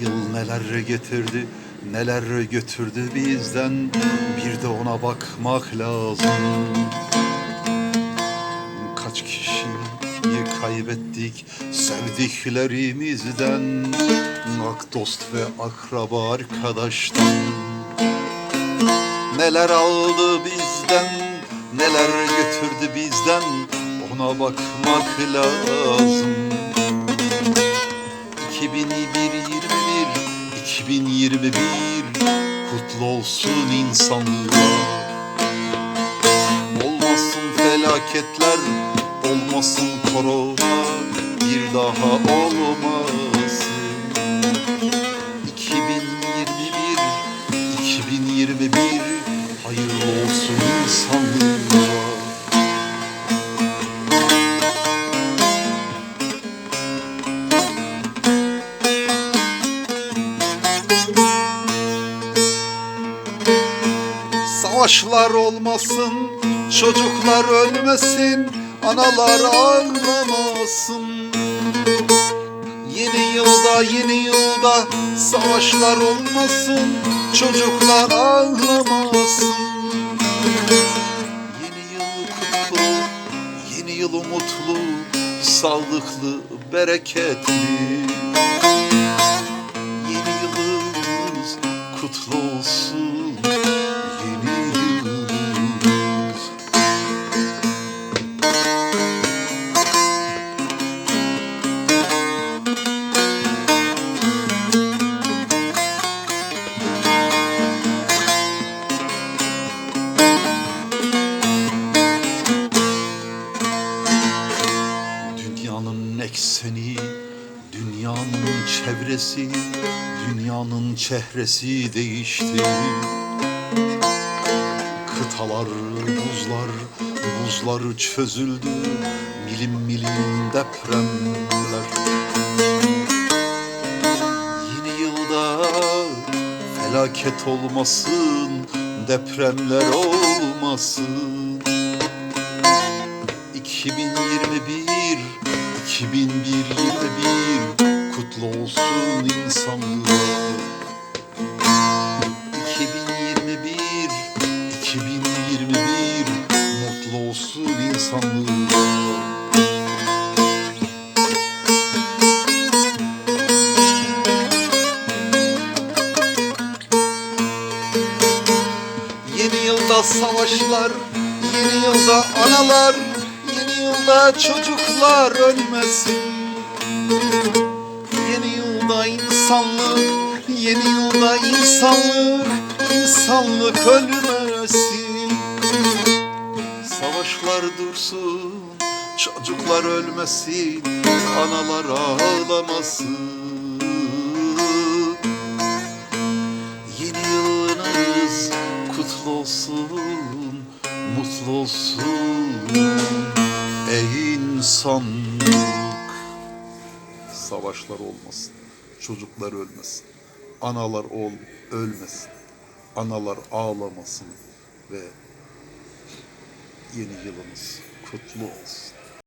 yıl neler getirdi, neler götürdü bizden? Bir de ona bakmak lazım. Kaç kişiyi kaybettik sevdiklerimizden? Ak dost ve akraba arkadaştan. Neler aldı bizden, neler götürdü bizden? Ona bakmak lazım. 2021 2021 kutlu olsun insanlığa. Olmasın felaketler olmasın korona. Bir daha olmasın Savaşlar olmasın, çocuklar ölmesin, analar ağlamasın. Yeni yılda, yeni yılda savaşlar olmasın, çocuklar ağlamasın. Yeni yıl kutlu, yeni yıl umutlu, sağlıklı, bereketli. Kutlu olsun. Yeni yılımız. Dünyanın ekseni, dünyanın çevresi, dünyanın çehresi değişti. Kıtalar, buzlar, buzlar çözüldü, milim milim depremler. Yeni yılda felaket olmasın, depremler olmasın. 2021 2021 kutlu olsun insanlığa 2021 2021 mutlu olsun insanlığa Yeni yılda savaşlar, yeni yılda analar, yılda çocuklar ölmesin. Yeni yılda insanlık, yeni yılda insanlık, insanlık ölmesin. Savaşlar dursun, çocuklar ölmesin, analar ağlamasın. İnsanlık. Savaşlar olmasın, çocuklar ölmesin, analar ol ölmesin, analar ağlamasın ve yeni yılınız kutlu olsun.